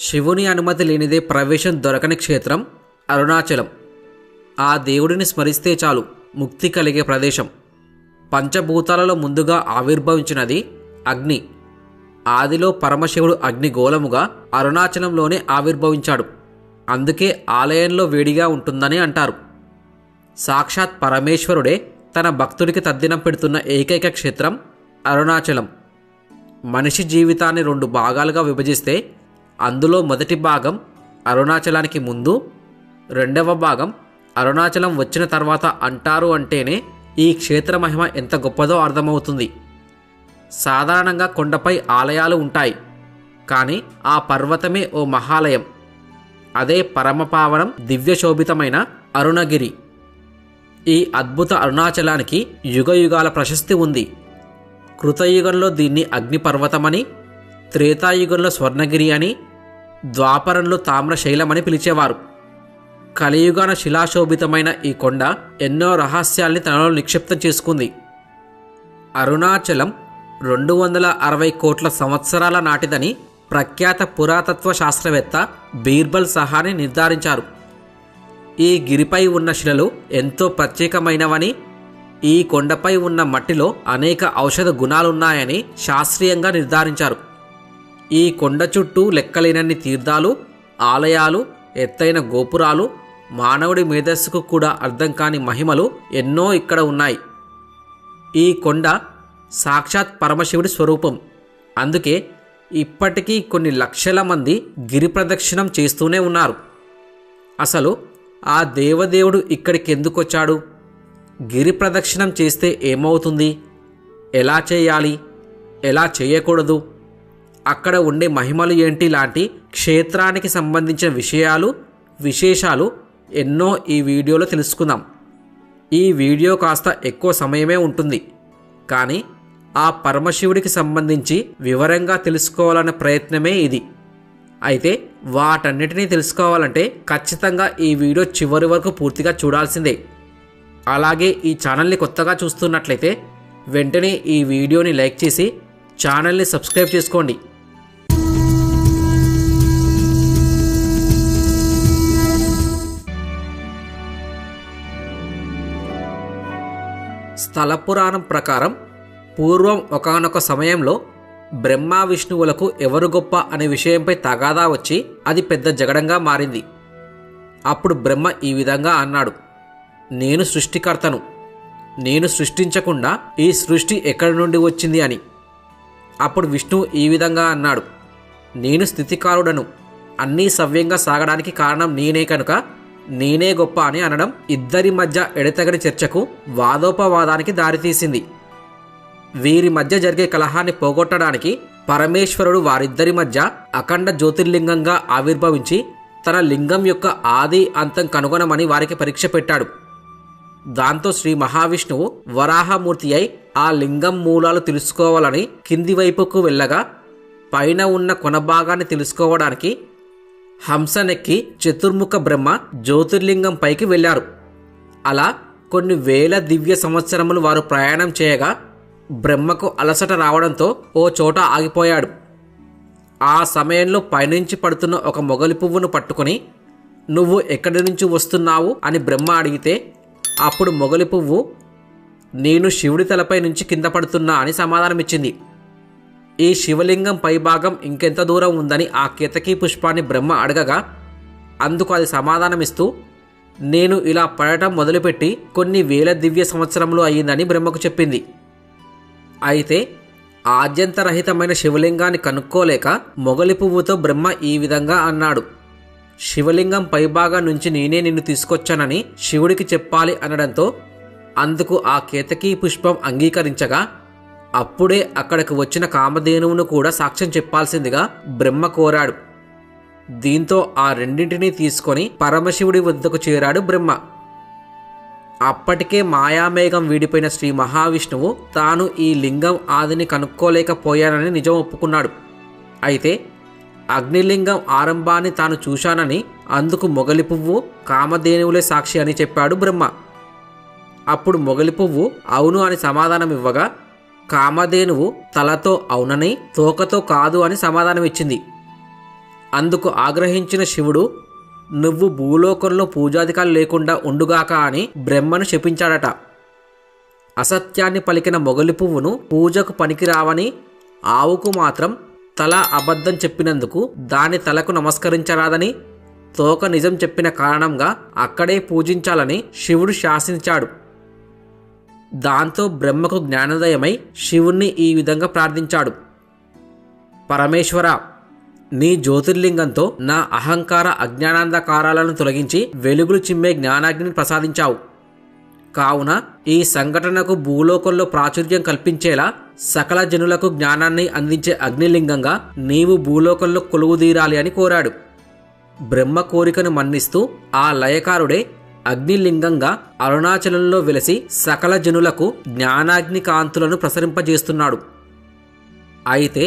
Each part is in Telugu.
శివుని అనుమతి లేనిదే ప్రవేశం దొరకని క్షేత్రం అరుణాచలం. ఆ దేవుడిని స్మరిస్తే చాలు ముక్తి కలిగే ప్రదేశం. పంచభూతాలలో ముందుగా ఆవిర్భవించినది అగ్ని. ఆదిలో పరమశివుడు అగ్నిగోళముగా అరుణాచలంలోనే ఆవిర్భవించాడు. అందుకే ఆలయంలో వేడిగా ఉంటుందని అంటారు. సాక్షాత్ పరమేశ్వరుడే తన భక్తుడికి తద్దినం పెడుతున్న ఏకైక క్షేత్రం అరుణాచలం. మనిషి జీవితాన్ని రెండు భాగాలుగా విభజిస్తే అందులో మొదటి భాగం అరుణాచలానికి ముందు రెండవ భాగం అరుణాచలం వచ్చిన తర్వాత అంటారు అంటేనే ఈ క్షేత్ర మహిమ ఎంత గొప్పదో అర్థమవుతుంది. సాధారణంగా కొండపై ఆలయాలు ఉంటాయి కానీ ఆ పర్వతమే ఓ మహాలయం. అదే పరమపావనం దివ్యశోభితమైన అరుణగిరి. ఈ అద్భుత అరుణాచలానికి యుగయుగాల ప్రశస్తి ఉంది. కృతయుగంలో దీన్ని అగ్నిపర్వతమని త్రేతాయుగంలో స్వర్ణగిరి అని ద్వాపరంలో తామ్రశైలమని పిలిచేవారు. కలియుగాన శిలాశోభితమైన ఈ కొండ ఎన్నో రహస్యాల్ని తనలో నిక్షిప్తం చేసుకుంది. అరుణాచలం రెండు వందల అరవై కోట్ల సంవత్సరాల నాటిదని ప్రఖ్యాత పురాతత్వ శాస్త్రవేత్త బీర్బల్ సహాని నిర్ధారించారు. ఈ గిరిపై ఉన్న శిలలు ఎంతో ప్రత్యేకమైనవని ఈ కొండపై ఉన్న మట్టిలో అనేక ఔషధ గుణాలున్నాయని శాస్త్రీయంగా నిర్ధారించారు. ఈ కొండ చుట్టూ లెక్కలేనన్ని తీర్థాలు ఆలయాలు ఎత్తైన గోపురాలు మానవుడి మేధస్సుకు కూడా అర్థం కాని మహిమలు ఎన్నో ఇక్కడ ఉన్నాయి. ఈ కొండ సాక్షాత్ పరమశివుడి స్వరూపం. అందుకే ఇప్పటికీ కొన్ని లక్షల మంది గిరి ప్రదక్షిణం చేస్తూనే ఉన్నారు. అసలు ఆ దేవదేవుడు ఇక్కడికి ఎందుకు వచ్చాడు గిరి ప్రదక్షిణం చేస్తే ఏమవుతుంది? ఎలా చేయాలి? ఎలా చేయకూడదు? అక్కడ ఉండే మహిమలు ఏంటి లాంటి క్షేత్రానికి సంబంధించిన విషయాలు విశేషాలు ఎన్నో ఈ వీడియోలో తెలుసుకుందాం. ఈ వీడియో కాస్త ఎక్కువ సమయమే ఉంటుంది. కానీ ఆ పరమశివుడికి సంబంధించి వివరంగా తెలుసుకోవాలనే ప్రయత్నమే ఇది. అయితే వాటన్నిటినీ తెలుసుకోవాలంటే ఖచ్చితంగా ఈ వీడియో చివరి వరకు పూర్తిగా చూడాల్సిందే. అలాగే ఈ ఛానల్ని కొత్తగా చూస్తున్నట్లయితే వెంటనే ఈ వీడియోని లైక్ చేసి ఛానల్ని సబ్స్క్రైబ్ చేసుకోండి. స్థల పురాణం ప్రకారం పూర్వం ఒకానొక సమయంలో బ్రహ్మ విష్ణువులకు ఎవరు గొప్ప అనే విషయంపై తగాదా వచ్చి అది పెద్ద జగడంగా మారింది. అప్పుడు బ్రహ్మ ఈ విధంగా అన్నాడు నేను సృష్టికర్తను. నేను సృష్టించకుండా ఈ సృష్టి ఎక్కడి నుండి వచ్చింది అని. అప్పుడు విష్ణువు ఈ విధంగా అన్నాడు నేను స్థితికారుడను. అన్నీ సవ్యంగా సాగడానికి కారణం నేనే కనుక నేనే గొప్ప అని అనడం ఇద్దరి మధ్య ఎడతగని చర్చకు వాదోపవాదానికి దారితీసింది. వీరి మధ్య జరిగే కలహాన్ని పోగొట్టడానికి పరమేశ్వరుడు వారిద్దరి మధ్య అఖండ జ్యోతిర్లింగంగా ఆవిర్భవించి తన లింగం యొక్క ఆది అంతం కనుగొనమని వారికి పరీక్ష పెట్టాడు. దాంతో శ్రీ మహావిష్ణువు వరాహమూర్తి అయి ఆ లింగం మూలాలు తెలుసుకోవాలని కింది వైపుకు వెళ్ళగా పైన ఉన్న కొన భాగాన్ని తెలుసుకోవడానికి హంసనెక్కి చతుర్ముఖ బ్రహ్మ జ్యోతిర్లింగం పైకి వెళ్ళారు. అలా కొన్ని వేల దివ్య సంవత్సరములు వారు ప్రయాణం చేయగా బ్రహ్మకు అలసట రావడంతో ఓ చోట ఆగిపోయాడు. ఆ సమయంలో పైనుంచి పడుతున్న ఒక మొగలి పువ్వును పట్టుకొని నువ్వు ఎక్కడి నుంచి వస్తున్నావు? అని బ్రహ్మ అడిగితే అప్పుడు మొగలి పువ్వు నేను శివుడి తలపై నుంచి కింద పడుతున్నా అని సమాధానమిచ్చింది. ఈ శివలింగం పైభాగం ఇంకెంత దూరం ఉందని ఆ కేతకీ పుష్పాన్ని బ్రహ్మ అడగగా అందుకు అది సమాధానమిస్తూ నేను ఇలా పడటం మొదలుపెట్టి కొన్ని వేల దివ్య సంవత్సరంలో అయ్యిందని బ్రహ్మకు చెప్పింది. అయితే ఆద్యంతరహితమైన శివలింగాన్ని కనుక్కోలేక మొగలి పువ్వుతో బ్రహ్మ ఈ విధంగా అన్నాడు. శివలింగం పైభాగం నుంచి నేనే నిన్ను తీసుకొచ్చానని శివుడికి చెప్పాలి అనడంతో అందుకు ఆ కేతకీ పుష్పం అంగీకరించగా అప్పుడే అక్కడికి వచ్చిన కామధేనువును కూడా సాక్ష్యం చెప్పాల్సిందిగా బ్రహ్మ కోరాడు. దీంతో ఆ రెండింటినీ తీసుకొని పరమశివుడి వద్దకు చేరాడు బ్రహ్మ. అప్పటికే మాయామేఘం వీడిపోయిన శ్రీ మహావిష్ణువు తాను ఈ లింగం ఆదిని కనుక్కోలేకపోయానని నిజం ఒప్పుకున్నాడు. అయితే అగ్నిలింగం ఆరంభాన్ని తాను చూశానని అందుకు మొగలి పువ్వు కామధేనువులే సాక్షి అని చెప్పాడు బ్రహ్మ. అప్పుడు మొగలి పువ్వు అవును అని సమాధానం ఇవ్వగా కామధేనువు తలతో అవునని తోకతో కాదు అని సమాధానమిచ్చింది. అందుకు ఆగ్రహించిన శివుడు నువ్వు భూలోకంలో పూజాధికారులు లేకుండా ఉండుగాక అని బ్రహ్మను శపించాడట. అసత్యాన్ని పలికిన మొగలి పువ్వును పూజకు పనికిరావని ఆవుకు మాత్రం తల అబద్ధం చెప్పినందుకు దాని తలకు నమస్కరించరాదని తోక నిజం చెప్పిన కారణంగా అక్కడే పూజించాలని శివుడు శాసించాడు. దాంతో బ్రహ్మకు జ్ఞానోదయమై శివుణ్ణి ఈ విధంగా ప్రార్థించాడు. పరమేశ్వర నీ జ్యోతిర్లింగంతో నా అహంకార అజ్ఞానాంధకారాలను తొలగించి వెలుగులు చిమ్మే జ్ఞానాగ్నిని ప్రసాదించావు. కావున ఈ సంఘటనకు భూలోకంలో ప్రాచుర్యం కల్పించేలా సకల జనులకు జ్ఞానాన్ని అందించే అగ్నిలింగంగా నీవు భూలోకంలో కొలువుదీరాలి అని కోరాడు. బ్రహ్మ కోరికను మన్నిస్తూ ఆ లయకారుడే అగ్నిలింగంగా అరుణాచలంలో వెలసి సకల జనులకు జ్ఞానాగ్ని కాంతులను ప్రసరింపజేస్తున్నాడు. అయితే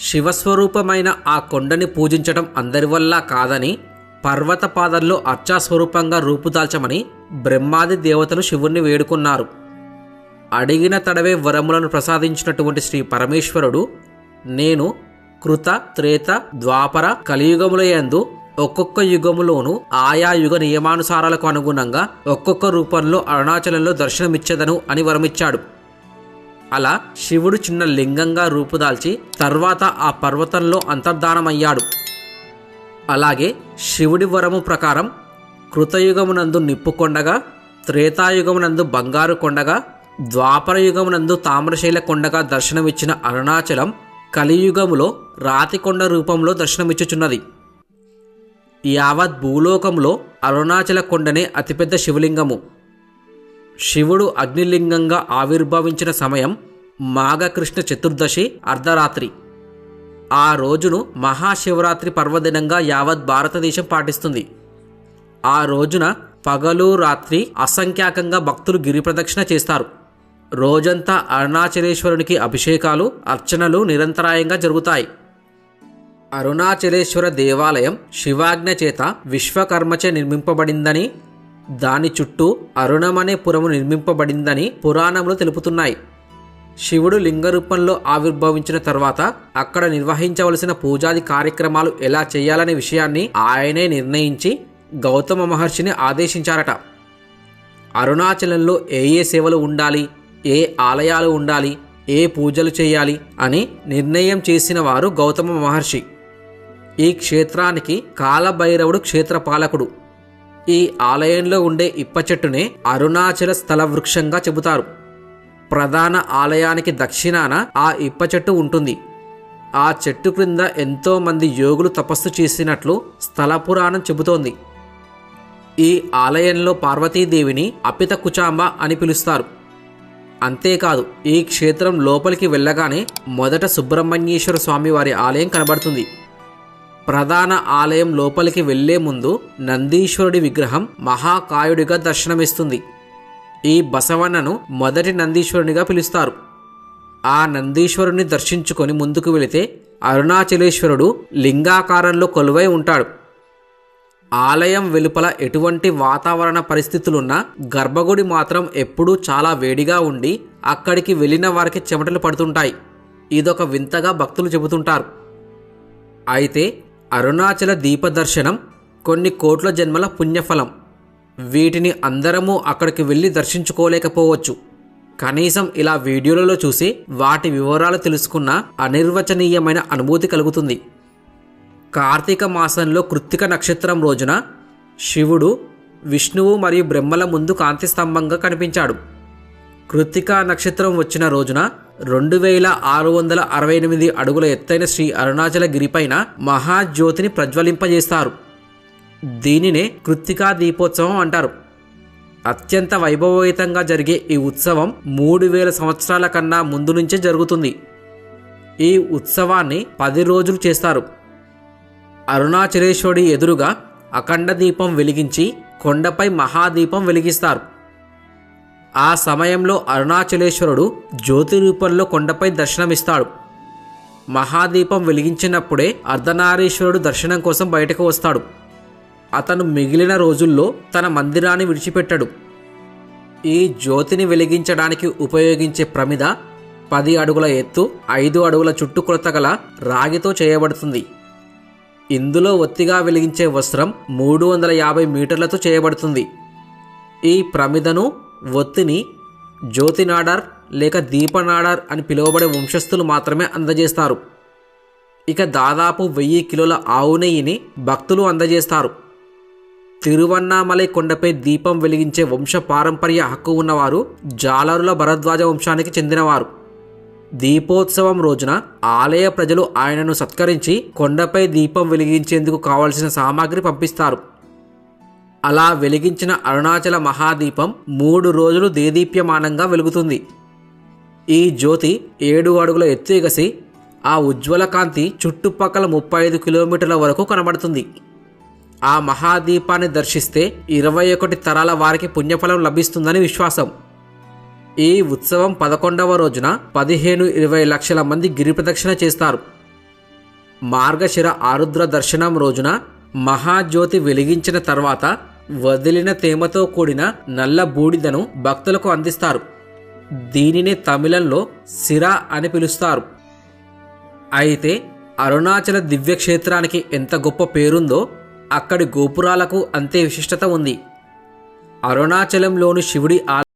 శివస్వరూపమైన ఆ కొండని పూజించటం అందరి వల్ల కాదని పర్వత పాదల్లో అర్చాస్వరూపంగా రూపుదాల్చమని బ్రహ్మాది దేవతలు శివుణ్ణి వేడుకున్నారు. అడిగిన తడవే వరములను ప్రసాదించినటువంటి శ్రీ పరమేశ్వరుడు నేను కృత త్రేత ద్వాపర కలియుగములయందు ఒక్కొక్క యుగములోనూ ఆయా యుగ నియమానుసారాలకు అనుగుణంగా ఒక్కొక్క రూపంలో అరుణాచలంలో దర్శనమిచ్చదను అని వరమిచ్చాడు. అలా శివుడు చిన్న లింగంగా రూపుదాల్చి తర్వాత ఆ పర్వతంలో అంతర్ధానమయ్యాడు. అలాగే శివుడి వరము ప్రకారం కృతయుగమునందు నిప్పు కొండగా త్రేతాయుగమునందు బంగారు కొండగా ద్వాపర యుగమునందు తామ్రశైల కొండగా దర్శనమిచ్చిన అరుణాచలం కలియుగములో రాతికొండ రూపంలో దర్శనమిచ్చుచున్నది. యావత్ భూలోకంలో అరుణాచల కొండనే అతిపెద్ద శివలింగము. శివుడు అగ్నిలింగంగా ఆవిర్భవించిన సమయం మాఘకృష్ణ చతుర్దశి అర్ధరాత్రి. ఆ రోజును మహాశివరాత్రి పర్వదినంగా యావత్ భారతదేశం పాటిస్తుంది. ఆ రోజున పగలు రాత్రి అసంఖ్యాకంగా భక్తులు గిరి ప్రదక్షిణ చేస్తారు. రోజంతా అరుణాచలేశ్వరునికి అభిషేకాలు అర్చనలు నిరంతరాయంగా జరుగుతాయి. అరుణాచలేశ్వర దేవాలయం శివాజ్ఞ చేత విశ్వకర్మచే నిర్మింపబడిందని దాని చుట్టూ అరుణమనే పురము నిర్మింపబడిందని పురాణములు తెలుపుతున్నాయి. శివుడు లింగ రూపంలో ఆవిర్భవించిన తర్వాత అక్కడ నిర్వహించవలసిన పూజాది కార్యక్రమాలు ఎలా చేయాలనే విషయాన్ని ఆయనే నిర్ణయించి గౌతమ మహర్షిని ఆదేశించారట. అరుణాచలంలో ఏ ఏ సేవలు ఉండాలి ఏ ఆలయాలు ఉండాలి ఏ పూజలు చేయాలి అని నిర్ణయం చేసిన వారు గౌతమ మహర్షి. ఈ క్షేత్రానికి కాలభైరవుడు క్షేత్రపాలకుడు. ఈ ఆలయంలో ఉండే ఇప్ప చెట్టునే అరుణాచల స్థల వృక్షంగా చెబుతారు. ప్రధాన ఆలయానికి దక్షిణాన ఆ ఇప్ప చెట్టు ఉంటుంది. ఆ చెట్టు క్రింద ఎంతోమంది యోగులు తపస్సు చేసినట్లు స్థల పురాణం చెబుతోంది. ఈ ఆలయంలో పార్వతీదేవిని అపిత కుచాంబ అని పిలుస్తారు. అంతేకాదు ఈ క్షేత్రం లోపలికి వెళ్ళగానే మొదట సుబ్రహ్మణ్యేశ్వర స్వామి వారి ఆలయం కనబడుతుంది. ప్రధాన ఆలయం లోపలికి వెళ్ళే ముందు నందీశ్వరుడి విగ్రహం మహాకాయుడిగా దర్శనమిస్తుంది. ఈ బసవన్నను మొదటి నందీశ్వరునిగా పిలుస్తారు. ఆ నందీశ్వరుని దర్శించుకొని ముందుకు వెళితే అరుణాచలేశ్వరుడు లింగాకారంలో కొలువై ఉంటాడు. ఆలయం వెలుపల ఎటువంటి వాతావరణ పరిస్థితులున్నా గర్భగుడి మాత్రం ఎప్పుడూ చాలా వేడిగా ఉండి అక్కడికి వెళ్ళిన వారికి చెమటలు పడుతుంటాయి. ఇదొక వింతగా భక్తులు చెబుతుంటారు. అయితే అరుణాచల దీపదర్శనం కొన్ని కోట్ల జన్మల పుణ్యఫలం. వీటిని అందరము అక్కడికి వెళ్ళి దర్శించుకోలేకపోవచ్చు. కనీసం ఇలా వీడియోలలో చూసి వాటి వివరాలు తెలుసుకున్న అనిర్వచనీయమైన అనుభూతి కలుగుతుంది. కార్తీక మాసంలో కృత్తిక నక్షత్రం రోజున శివుడు విష్ణువు మరియు బ్రహ్మల ముందు కాంతి స్తంభంగా కనిపించాడు. కృత్తిక నక్షత్రం వచ్చిన రోజున రెండు వేల ఆరు వందల అరవై ఎనిమిది అడుగుల ఎత్తైన శ్రీ అరుణాచల గిరిపైన మహాజ్యోతిని ప్రజ్వలింపజేస్తారు. దీనినే కృత్తికా దీపోత్సవం అంటారు. అత్యంత వైభవయుతంగా జరిగే ఈ ఉత్సవం మూడు వేల సంవత్సరాల కన్నా ముందు నుంచే జరుగుతుంది. ఈ ఉత్సవాన్ని పది రోజులు చేస్తారు. అరుణాచలేశ్వరుడి ఎదురుగా అఖండ దీపం వెలిగించి కొండపై మహాదీపం వెలిగిస్తారు. ఆ సమయంలో అరుణాచలేశ్వరుడు జ్యోతి రూపంలో కొండపై దర్శనమిస్తాడు. మహాదీపం వెలిగించినప్పుడే అర్ధనారీశ్వరుడు దర్శనం కోసం బయటకు వస్తాడు. అతను మిగిలిన రోజుల్లో తన మందిరాన్ని విడిచిపెట్టడు. ఈ జ్యోతిని వెలిగించడానికి ఉపయోగించే ప్రమిద పది అడుగుల ఎత్తు ఐదు అడుగుల చుట్టుకొలత గల రాగితో చేయబడుతుంది. ఇందులో ఒత్తిగా వెలిగించే వస్త్రం మూడు వందల యాభై మీటర్లతో చేయబడుతుంది. ఈ ప్రమిదను ఒత్తిని జ్యోతినాడార్ లేక దీపనాడార్ అని పిలువబడే వంశస్థులు మాత్రమే అందజేస్తారు. ఇక దాదాపు వెయ్యి కిలోల ఆవు నెయ్యిని భక్తులు అందజేస్తారు. తిరువన్నామలై కొండపై దీపం వెలిగించే వంశ పారంపర్య హక్కు ఉన్నవారు జాలరుల భరద్వాజ వంశానికి చెందినవారు. దీపోత్సవం రోజున ఆలయ ప్రజలు ఆయనను సత్కరించి కొండపై దీపం వెలిగించేందుకు కావలసిన సామాగ్రి పంపిస్తారు. అలా వెలిగించిన అరుణాచల మహాదీపం మూడు రోజులు దేదీప్యమానంగా వెలుగుతుంది. ఈ జ్యోతి ఏడు అడుగుల ఎత్తు ఎగసి ఆ ఉజ్వల కాంతి చుట్టుపక్కల ముప్పై ఐదు కిలోమీటర్ల వరకు కనబడుతుంది. ఆ మహాదీపాన్ని దర్శిస్తే ఇరవై ఒకటి తరాల వారికి పుణ్యఫలం లభిస్తుందని విశ్వాసం. ఈ ఉత్సవం పదకొండవ రోజున పదిహేను ఇరవై లక్షల మంది గిరి ప్రదక్షిణ చేస్తారు. మార్గశిర ఆరుద్ర దర్శనం రోజున మహాజ్యోతి వెలిగించిన తర్వాత వదిలిన తేమతో కూడిన నల్ల బూడిదను భక్తులకు అందిస్తారు. దీనిని తమిళంలో సిరా అని పిలుస్తారు. అయితే అరుణాచల దివ్యక్షేత్రానికి ఎంత గొప్ప పేరుందో అక్కడి గోపురాలకు అంతే విశిష్టత ఉంది. అరుణాచలంలోని శివుడి